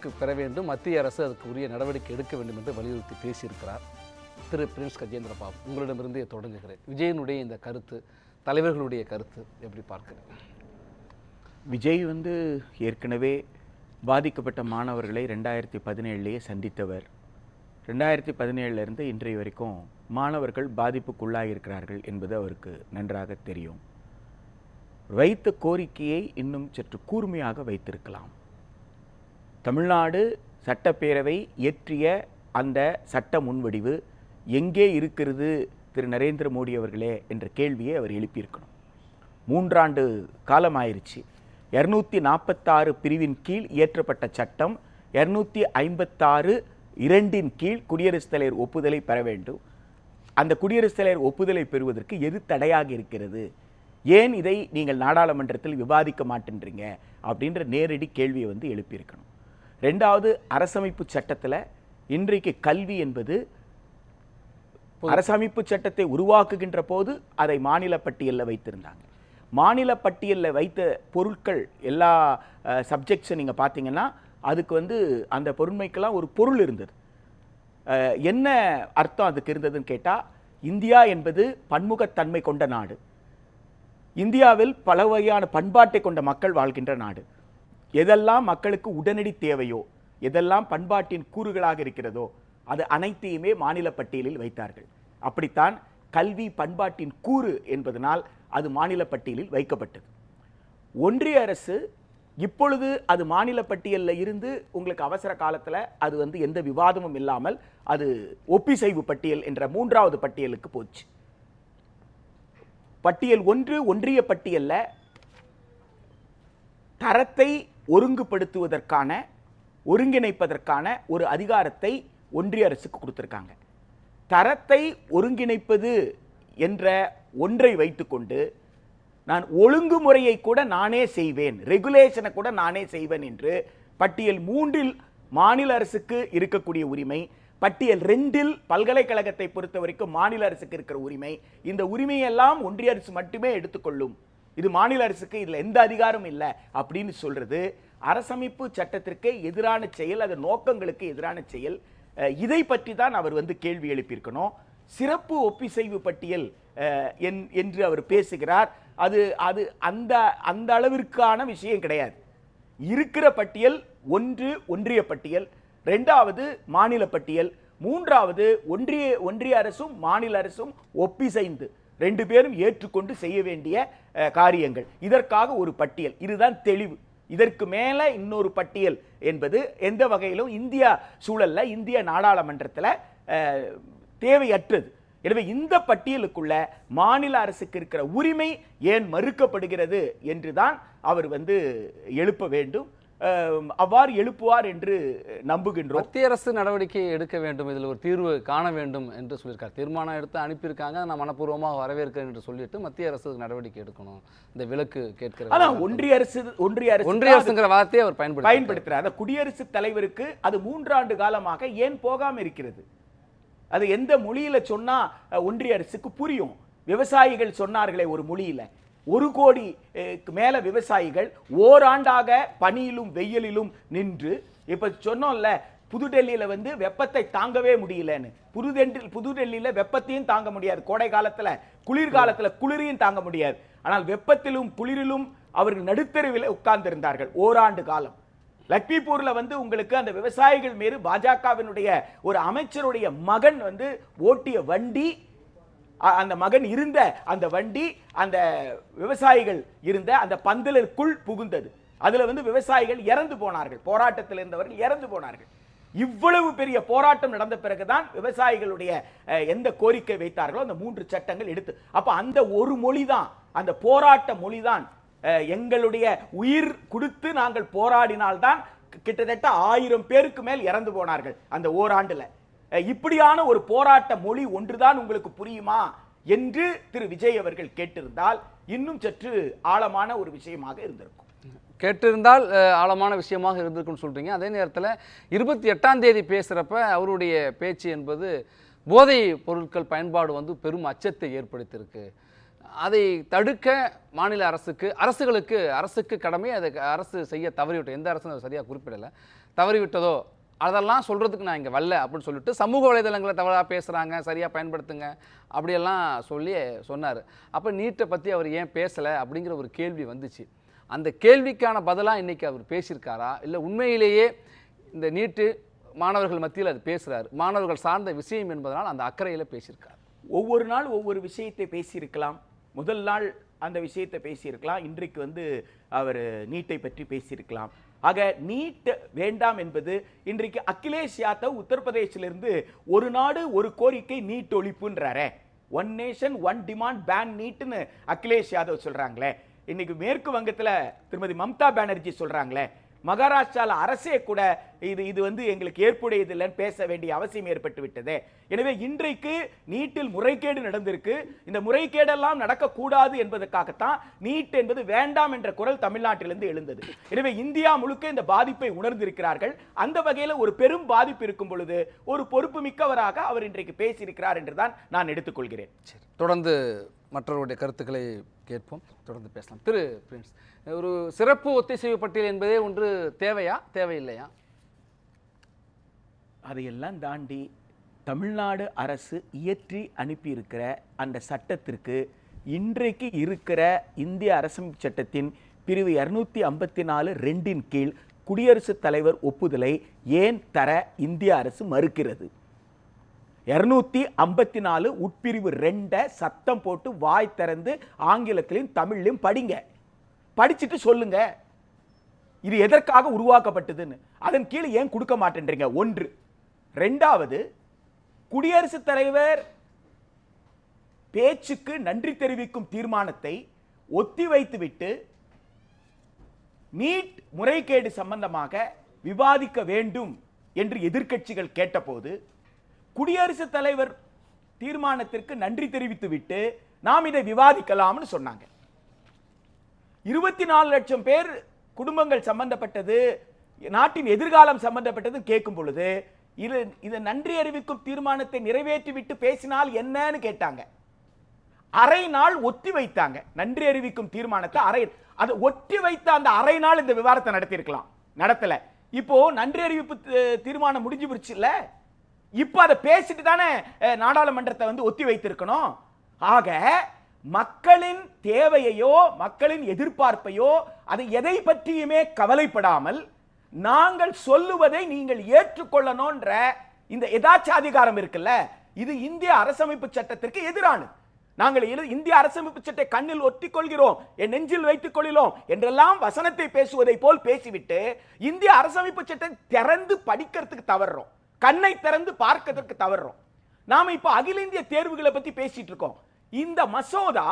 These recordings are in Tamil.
விலக்கு பெற வேண்டும். மத்திய அரசு அதுக்கு உரிய நடவடிக்கை எடுக்க வேண்டும் என்று வலியுறுத்தி பேசியிருக்கிறார். திரு பிரின்ஸ் கஜேந்திர பாபு உங்களிடமிருந்தே தொடங்குகிறேன். விஜயனுடைய இந்த கருத்து தலைவர்களுடைய கருத்து எப்படி பார்க்குறேன் விஜய் வந்து ஏற்கனவே பாதிக்கப்பட்ட மாணவர்களை ரெண்டாயிரத்தி பதினேழுலேயே சந்தித்தவர். ரெண்டாயிரத்தி பதினேழுலேருந்து இன்றைய வரைக்கும் மாணவர்கள் பாதிப்புக்குள்ளாகியிருக்கிறார்கள் என்பது அவருக்கு நன்றாக தெரியும். வைத்த கோரிக்கையை இன்னும் சற்று கூர்மையாக வைத்திருக்கலாம். தமிழ்நாடு சட்டப்பேரவை இயற்றிய அந்த சட்ட முன்வடிவு எங்கே இருக்கிறது திரு நரேந்திர மோடி அவர்களே என்ற கேள்வியை அவர் எழுப்பியிருக்கணும். மூன்றாண்டு காலம் ஆயிருச்சு இரநூத்தி நாற்பத்தாறு பிரிவின் கீழ் இயற்றப்பட்ட சட்டம் இரநூத்தி ஐம்பத்தாறு இரண்டின் கீழ் குடியரசுத் தலைவர் ஒப்புதலை பெற வேண்டும். அந்த குடியரசுத் தலைவர் ஒப்புதலை பெறுவதற்கு எது தடையாக இருக்கிறது? ஏன் இதை நீங்கள் நாடாளுமன்றத்தில் விவாதிக்க மாட்டேன்றீங்க? அப்படின்ற நேரடி கேள்வியை வந்து எழுப்பியிருக்கணும். ரெண்டாவது அரசமைப்பு சட்டத்தில் இன்றைக்கு கல்வி என்பது அரசமைப்பு சட்டத்தை உருவாக்குகின்ற போது அதை மாநில பட்டியலில் வைத்திருந்தாங்க. மாநில பட்டியலில் வைத்த பொருட்கள் எல்லா சப்ஜெக்ட்ஸை நீங்கள் பார்த்தீங்கன்னா அதுக்கு வந்து அந்த பொருண்மைக்கெல்லாம் ஒரு பொருள் இருந்தது. என்ன அர்த்தம் அதுக்கு இருந்ததுன்னு கேட்டால் இந்தியா என்பது பன்முகத்தன்மை கொண்ட நாடு. இந்தியாவில் பல வகையான பண்பாட்டை கொண்ட மக்கள் வாழ்கின்ற நாடு. எதெல்லாம் மக்களுக்கு உடனடி தேவையோ எதெல்லாம் பண்பாட்டின் கூறுகளாக இருக்கிறதோ அது அனைத்தையுமே மாநில பட்டியலில் வைத்தார்கள். அப்படித்தான் கல்வி பண்பாட்டின் கூறு என்பதனால் அது மாநில பட்டியலில் வைக்கப்பட்டது. ஒன்றிய அரசு இப்பொழுது அது மாநில பட்டியலில் இருந்து உங்களுக்கு அவசர காலத்தில் அது வந்து எந்த விவாதமும் இல்லாமல் அது ஒப்பிசைவு பட்டியல் என்ற மூன்றாவது பட்டியலுக்கு போச்சு. பட்டியல் ஒன்று ஒன்றிய பட்டியலில் தரத்தை ஒருங்குபடுத்துவதற்கான ஒருங்கிணைப்பதற்கான ஒரு அதிகாரத்தை ஒன்றிய அரசுக்கு கொடுத்துருக்காங்க. தரத்தை ஒருங்கிணைப்பது என்ற ஒன்றை வைத்துக்கொண்டு நான் ஒழுங்குமுறையை கூட நானே செய்வேன் ரெகுலேஷனை கூட நானே செய்வேன் என்று பட்டியல் மூன்றில் மாநில அரசுக்கு இருக்கக்கூடிய உரிமை பட்டியல் ரெண்டில் பல்கலைக்கழகத்தை பொறுத்த வரைக்கும் மாநில அரசுக்கு இருக்கிற உரிமை இந்த உரிமையெல்லாம் ஒன்றிய அரசு மட்டுமே எடுத்துக்கொள்ளும். இது மாநில அரசுக்கு இதில் எந்த அதிகாரமும் இல்லை அப்படின்னு சொல்கிறது அரசமைப்பு சட்டத்திற்கு எதிரான செயல் அதன் நோக்கங்களுக்கு எதிரான செயல். இதை பற்றி தான் அவர் வந்து கேள்வி எழுப்பியிருக்கணும். சிறப்பு ஒப்பிசைவு பட்டியல் என்- என்று அவர் பேசுகிறார். அது அது அந்த அந்த அளவிற்கான விஷயம் கிடையாது. இருக்கிற பட்டியல் ஒன்று ஒன்றிய பட்டியல். ரெண்டாவது மாநில பட்டியல். மூன்றாவது ஒன்றிய ஒன்றிய அரசும் மாநில அரசும் ஒப்பிசைந்து ரெண்டு பேரும் ஏற்றுக்கொண்டு செய்ய வேண்டிய காரியங்கள். இதற்காக ஒரு பட்டியல். இதுதான் தெளிவு. இதற்கு மேலே இன்னொரு பட்டியல் என்பது எந்த வகையிலும் இந்தியா சூழலில் இந்திய நாடாளுமன்றத்தில் தேவையற்றது. எனவே இந்த பட்டியலுக்குள்ள மாநில அரசுக்கு இருக்கிற உரிமை ஏன் மறுக்கப்படுகிறது என்று தான் அவர் வந்து எழுப்ப வேண்டும். அவ்வாறு எழுப்புவார் என்று நம்புகின்றோம். மத்திய அரசு நடவடிக்கை எடுக்க வேண்டும் இதில் ஒரு தீர்வு காண வேண்டும் என்று சொல்லியிருக்கார். தீர்மானம் எடுத்து அனுப்பியிருக்காங்க நான் மனப்பூர்வமாக வரவேற்கிறேன் என்று சொல்லிட்டு மத்திய அரசு நடவடிக்கை எடுக்கணும். இந்த விலக்கு கேட்கிற அதான் ஒன்றிய அரசு ஒன்றிய அரசு ஒன்றிய அரசுங்கிற வார்த்தையை அவர் பயன்படுத்தி பயன்படுத்துறார். அந்த குடியரசுத் தலைவருக்கு அது மூன்றாண்டு காலமாக ஏன் போகாம இருக்கிறது? அது எந்த மொழியில சொன்னா அஹ், ஒன்றிய அரசுக்கு புரியும்? விவசாயிகள் சொன்னார்களே ஒரு மொழியில. ஒரு கோடி மேலே விவசாயிகள் ஓராண்டாக பனியிலும் வெயிலிலும் நின்று இப்போ சொன்னோம்ல புதுடெல்லியில் வந்து வெப்பத்தை தாங்கவே முடியலன்னு. புதுடெல்லி புதுடெல்லியில் வெப்பத்தையும் தாங்க முடியாது. கோடை காலத்தில் குளிர்காலத்தில் குளிரையும் தாங்க முடியாது. ஆனால் வெப்பத்திலும் குளிரிலும் அவர்கள் நடுத்தருவில் உட்கார்ந்திருந்தார்கள் ஓராண்டு காலம். லக்ஷ்மிபூரில் வந்து உங்களுக்கு அந்த விவசாயிகள் மீது பாஜகவினுடைய ஒரு அமைச்சருடைய மகன் வந்து ஓட்டிய வண்டி அந்த மகன் இருந்த அந்த வண்டி அந்த விவசாயிகள் இருந்த அந்த பந்தலுக்குள் புகுந்தது. அதில் வந்து விவசாயிகள் இறந்து போனார்கள். போராட்டத்தில் இருந்தவர்கள் இறந்து போனார்கள். இவ்வளவு பெரிய போராட்டம் நடந்த பிறகுதான் விவசாயிகளுடைய எந்த கோரிக்கை வைத்தார்களோ அந்த மூன்று சட்டங்கள் எடுத்து. அப்போ அந்த ஒரு மொழி தான் அந்த போராட்ட மொழிதான் தான் எங்களுடைய உயிர் கொடுத்து நாங்கள் போராடினால்தான் கிட்டத்தட்ட ஆயிரம் பேருக்கு மேல் இறந்து போனார்கள் அந்த ஓராண்டில். இப்படியான ஒரு போராட்ட மொழி ஒன்றுதான் உங்களுக்கு புரியுமா என்று திரு விஜய் அவர்கள் கேட்டிருந்தால் இன்னும் சற்று ஆழமான ஒரு விஷயமாக இருந்திருக்கும். கேட்டிருந்தால் ஆழமான விஷயமாக இருந்திருக்குன்னு சொல்கிறீங்க அதே நேரத்தில் இருபத்தி எட்டாம் தேதி பேசுகிறப்ப அவருடைய பேச்சு என்பது போதை பொருட்கள் பயன்பாடு வந்து பெரும் அச்சத்தை ஏற்படுத்தியிருக்கு. அதை தடுக்க மாநில அரசுக்கு அரசுகளுக்கு அரசுக்கு கடமை அதை அரசு செய்ய தவறிவிட்டோம் எந்த அரசும் சரியாக குறிப்பிடலை. தவறிவிட்டதோ அதெல்லாம் சொல்கிறதுக்கு நான் இங்கே வரல அப்படின்னு சொல்லிட்டு சமூக வலைதளங்களை தவறாக பேசுகிறாங்க சரியாக பயன்படுத்துங்க அப்படியெல்லாம் சொல்லி சொன்னார். அப்போ நீட்டை பற்றி அவர் ஏன் பேசலை அப்படிங்கிற ஒரு கேள்வி வந்துச்சு. அந்த கேள்விக்கான பதிலாக இன்றைக்கி அவர் பேசியிருக்காரா? இல்லை உண்மையிலேயே இந்த நீட்டு மாணவர்கள் மத்தியில் அது பேசுகிறார் மாணவர்கள் சார்ந்த விஷயம் என்பதனால் அந்த அக்கறையில் பேசியிருக்கார். ஒவ்வொரு நாள் ஒவ்வொரு விஷயத்தை பேசியிருக்கலாம். முதல் நாள் அந்த விஷயத்தை பேசியிருக்கலாம். இன்றைக்கு வந்து அவர் நீட்டை பற்றி பேசியிருக்கலாம். ஆக நீட் வேண்டாம் என்பது இன்றைக்கு அகிலேஷ் யாதவ் உத்தரப்பிரதேசிலிருந்து ஒரு நாடு ஒரு கோரிக்கை NEET ஒழிப்புன்றாரே. One nation one demand ban நீட்னு Akhilesh Yadav சொல்றாங்களே. இன்னைக்கு மேற்கு வங்கத்தில் திருமதி மம்தா பானர்ஜி சொல்றாங்களே. மகாராஷ்டிராவில் அரசே கூட இது இது வந்து எங்களுக்கு ஏற்புடையது இல்லைன்னு பேச வேண்டிய அவசியம் ஏற்பட்டு விட்டது எனவே இன்றைக்கு நீட்டில் முறைகேடு நடந்திருக்கு. இந்த முறைகேடெல்லாம் நடக்கக்கூடாது என்பதற்காகத்தான் நீட் என்பது வேண்டாம் என்ற குரல் தமிழ்நாட்டிலிருந்து எழுந்தது. எனவே இந்தியா முழுக்க இந்த பாதிப்பை உணர்ந்திருக்கிறார்கள். அந்த வகையில் ஒரு பெரும் பாதிப்பு இருக்கும் பொழுது ஒரு பொறுப்பு மிக்கவராக அவர் இன்றைக்கு பேசியிருக்கிறார் என்றுதான் நான் எடுத்துக்கொள்கிறேன். சரி தொடர்ந்து மற்றவருடைய கருத்துக்களை கேட்போம். தொடர்ந்து பேசலாம். திரு பிரின்ஸ் ஒரு சிறப்பு ஒத்திசைவு பட்டியல் என்பதே ஒன்று தேவையா தேவையில்லையா? அதையெல்லாம் தாண்டி தமிழ்நாடு அரசு இயற்றி அனுப்பியிருக்கிற அந்த சட்டத்திற்கு இன்றைக்கு இருக்கிற இந்திய அரசமைப்பு சட்டத்தின் பிரிவு இரநூத்தி ஐம்பத்தி நாலு ரெண்டின் கீழ் குடியரசுத் தலைவர் ஒப்புதலை ஏன் தர இந்திய அரசு மறுக்கிறது? இருநூத்தி ஐம்பத்தி நாலு உட்பிரிவு ரெண்டை சத்தம் போட்டு வாய் திறந்து ஆங்கிலத்திலையும் தமிழ்லையும் படிங்க. படிச்சுட்டு சொல்லுங்க. இது எதற்காக உருவாக்கப்பட்டதுன்னு. அதன் கீழே ஏன் கொடுக்க மாட்டேன்றீங்க? ஒன்று. ரெண்டாவது குடியரசுத் தலைவர் பேச்சுக்கு நன்றி தெரிவிக்கும் தீர்மானத்தை ஒத்தி வைத்துவிட்டு நீட் முறைகேடு சம்பந்தமாக விவாதிக்க வேண்டும் என்று எதிர்க்கட்சிகள் கேட்டபோது குடியரசுத் தலைவர் தீர்மானத்திற்கு நன்றி தெரிவித்துவிட்டு நாம் இதை விவாதிக்கலாம்னு சொன்னாங்க. இருபத்தி நாலு லட்சம் பேர் குடும்பங்கள் சம்பந்தப்பட்டது நாட்டின் எதிர்காலம் சம்பந்தப்பட்டது கேட்கும் பொழுது இது இது நன்றி அறிவிக்கும் தீர்மானத்தை நிறைவேற்றி விட்டு பேசினால் என்னன்னு கேட்டாங்க. அரை நாள் ஒத்தி வைத்தாங்க. நன்றி அறிவிக்கும் தீர்மானத்தை அரை அதை ஒத்தி வைத்த அந்த அரை நாள் இந்த விவாதத்தை நடத்தியிருக்கலாம். நடத்தல. இப்போ நன்றி அறிவிப்பு தீர்மானம் முடிஞ்சு போச்சுல்ல? இப்போ அதை பேசிட்டு தானே நாடாளுமன்றத்தை வந்து ஒத்தி வைத்திருக்கணும். ஆக மக்களின் தேவையையோ மக்களின் எதிர்பார்ப்பையோ அதை எதை பற்றியுமே கவலைப்படாமல் நாங்கள் சொல்லுவதை நீங்கள் ஏற்றுக்கொள்ளணும்ன்ற இந்த எதாச்சாதிகாரம் இருக்குல்ல இது இந்திய அரசமைப்பு சட்டத்திற்கு எதிரானது. நாங்கள் இந்திய அரசமைப்பு சட்டை கண்ணில் ஒட்டிக்கொள்கிறோம் என் நெஞ்சில் வைத்துக் கொள்கிறோம் என்றெல்லாம் வசனத்தை பேசுவதை போல் பேசிவிட்டு இந்திய அரசமைப்பு சட்டத்தை திறந்து படிக்கிறதுக்கு தவறுறோம். கண்ணை திறந்து பார்க்கதற்கு தவறுறோம் நாம இப்ப அகில இந்திய தேர்வுகளை பத்தி பேசிட்டு இருக்கோம். இந்த மசோதா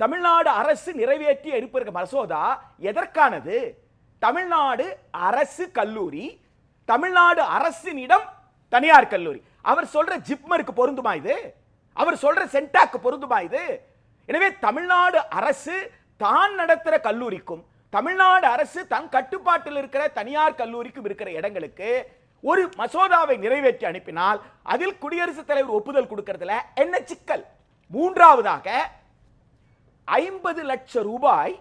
தமிழ்நாடு அரசு நிறைவேற்றி இருப்பிருக்க மசோதா எதற்கானது? தமிழ்நாடு அரசு கல்லூரி தமிழ்நாடு அரசினிடம் தனியார் கல்லூரி. அவர் சொல்ற ஜிப்மருக்கு பொருந்துமா இது? அவர் சொல்ற சென்டாக்கு பொருந்துமா இது? எனவே தமிழ்நாடு அரசு தான் நடத்துற கல்லூரிக்கும் தமிழ்நாடு அரசு தன் கட்டுப்பாட்டில் இருக்கிற தனியார் கல்லூரிக்கும் இருக்கிற இடங்களுக்கு ஒரு மசோதாவை நிறைவேற்றி அனுப்பினால் அதில் குடியரசுத் தலைவர் ஒப்புதல் கொடுக்கறதுல என்ன சிக்கல்? மூன்றாவதாக ஐம்பது லட்சம் ரூபாய்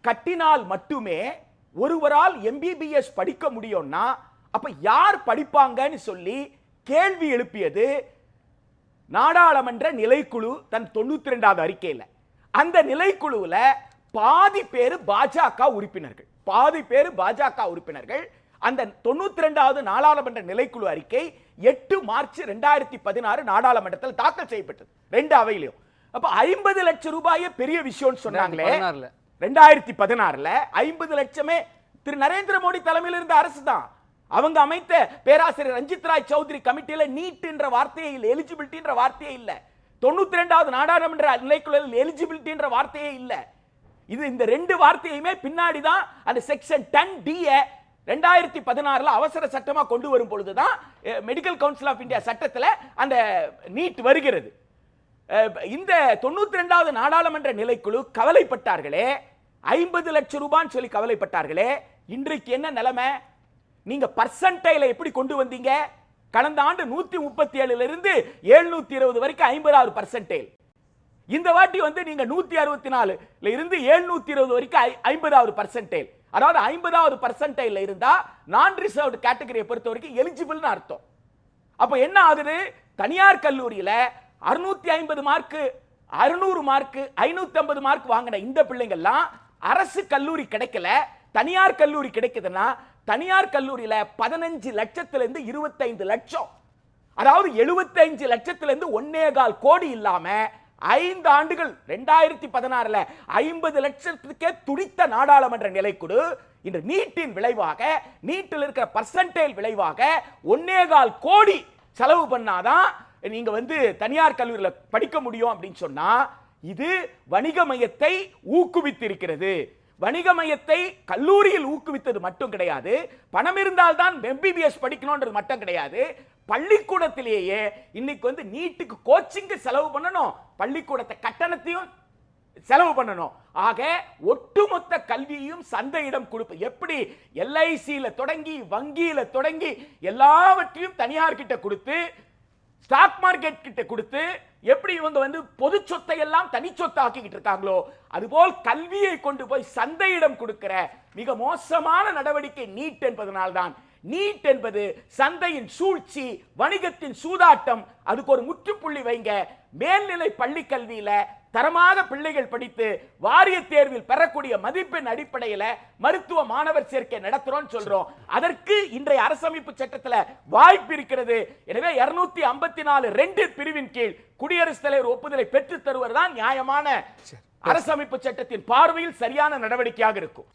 கட்டினால் மட்டுமே ஒருவரால் எம்பிபிஎஸ் படிக்க முடியும்னா அப்ப யார் படிப்பாங்கன்னு சொல்லி கேள்வி எழுப்பியது நாடாளுமன்ற நிலைக்குழு தன் தொண்ணூத்தி ரெண்டாவது அறிக்கையில். அந்த நிலைக்குழுவுல பாதி பேர் பாஜக உறுப்பினர்கள். பாதி பேர் பாஜக உறுப்பினர்கள். அந்த தொண்ணூத்தி ரெண்டாவது நாடாளுமன்ற நிலைக்குழு அறிக்கை எட்டு மார்ச் ரெண்டாயிரத்தி பதினாறு நாடாளுமன்றத்தில் தாக்கல் செய்யப்பட்டது. ரெண்டு அவையிலையும். அப்ப ஐம்பது லட்சம் ரூபாயே பெரிய விஷயம்னு சொன்னாங்களே. ரெண்டாயிரத்தி பதினாறுல ஐம்பது லட்சமே திரு நரேந்திர மோடி தலைமையில் இருந்த அரசு தான். அவங்க அமைத்த பேராசிரியர் ரஞ்சித் ராய் சௌத்ரி கமிட்டியில நீட் என்ற வார்த்தையே இல்லை எலிஜிபிலிட்டி என்ற வார்த்தையே இல்ல. தொண்ணூத்தி ரெண்டாவது நாடாளுமன்ற நிலைக்குழுவில் எலிஜிபிலிட்டி என்ற வார்த்தையே இல்ல. இது இந்த ரெண்டு வார்த்தையுமே பின்னாடி தான் அந்த செக்ஷன் டென் டிய ரெண்டாயிரத்தி பதினாறுல அவசர சட்டமாக கொண்டு வரும் பொழுதுதான் மெடிக்கல் கவுன்சில் ஆஃப் இந்தியா சட்டத்தில் அந்த நீட் வருகிறது. இந்த தொண்ணூத்தி ரெண்டாவது நாடாளுமன்ற நிலைக்குழு கவலைப்பட்டார்களே. ஐம்பது லட்சம் ரூபான்னு சொல்லி கவலைப்பட்டார்களே. இன்றைக்கு என்ன நிலைமை? நீங்க பர்சன்டைல எப்படி கொண்டு வந்தீங்க? கடந்த ஆண்டு நூத்தி முப்பத்தி ஏழுல இருந்து எழுநூத்தி இருபது வரைக்கும் ஐம்பதாவது பர்சன்டைல் இந்த வாட்டி வந்து நீங்க நூத்தி அறுபத்தி நாலுல இருந்து எழுநூத்தி இருபது வரைக்கும் ஐ- ஐம்பதாவது பர்சன்டைல் அதாவது ஐம்பதாவது பர்சன்டைல இருந்தா நான் ரிசர்வ்டு கேட்டகரியை பொறுத்த வரைக்கும் எலிஜிபிள்னு அர்த்தம். அப்போ என்ன ஆகுது? தனியார் கல்லூரியில அறுநூத்தி ஐம்பது மார்க்கு அறுநூறு மார்க்கு ஐநூத்தி ஐம்பது மார்க் வாங்கின இந்த பிள்ளைங்கள்லாம் அரசு கல்லூரி கிடைக்கல. தனியார் கல்லூரி கிடைக்குதுன்னா தனியார் கல்லூரியில பதினஞ்சு லட்சத்துல இருந்து இருபத்தைந்து லட்சம். அதாவது 75 லட்சத்துல இருந்து ஒன்னே கால் கோடி இல்லாம ஐந்து ஆண்டுகள் ரெண்டாயிரத்தி பதினாறுல ஐம்பது லட்சத்துக்கே துடித்த நாடாளுமன்ற நிலைக்குழு இன்று நீட்டின் விளைவாக நீட்டில் இருக்கிற பர்சன்டேஜ் விளைவாக ஒன்னேகால் கோடி செலவு பண்ணாதான் நீங்க வந்து தனியார் கல்லூரியில் படிக்க முடியும் அப்படின்னு சொன்னா இது வணிக மையத்தை ஊக்குவித்திருக்கிறது. வணிக மையத்தை கல்லூரியில் ஊக்குவித்தது மட்டும் கிடையாது. பணம் இருந்தால்தான் எம்பிபிஎஸ் படிக்கணும்ன்றது மட்டும் கிடையாது. பள்ளிக்கூடத்திலேயே இன்னைக்கு வந்து நீட்டுக்கு கோச்சிங்க்கு செலவு பண்ணணும். பள்ளிக்கூடத்தை கட்டணத்தையும் செலவு பண்ணணும். ஆக ஒட்டுமொத்த கல்வியையும் சந்தையிடம் கொடுப்பு எப்படி? எல்ஐசியில தொடங்கி வங்கியில தொடங்கி எல்லாவற்றையும் தனியார் கிட்ட கொடுத்து ஸ்டாக் மார்க்கெட் கிட்ட கொடுத்து எப்படி இவங்க வந்து பொது சொத்தை எல்லாம் தனி சொத்தை ஆக்கிக்கிட்டு இருக்காங்களோ அதுபோல் கல்வியை கொண்டு போய் சந்தையிடம் கொடுக்கிற மிக மோசமான நடவடிக்கை நீட் என்பதனால்தான். நீட் என்பது சந்தையின் சூழ்ச்சி வணிகத்தின் சூதாட்டம் அதுக்கு ஒரு முற்றுப்புள்ளி வைங்க. மேல்நிலை பள்ளி கல்வியில தரமாக பிள்ளைகள் படித்து வாரிய தேர்வில் பெறக்கூடிய மதிப்பெண் அடிப்படையில மருத்துவ மாணவர் சேர்க்கை நடத்துறோம் சொல்றோம். அதற்கு இன்றைய அரசமைப்பு சட்டத்துல வாய்ப்பு இருக்கிறது. எனவே 254 ஐம்பத்தி நாலு ரெண்டு பிரிவின் கீழ் குடியரசுத் தலைவர் ஒப்புதலை பெற்று தருவதுதான் நியாயமான அரசமைப்பு சட்டத்தின் பார்வையில் சரியான நடவடிக்கையாக இருக்கும்.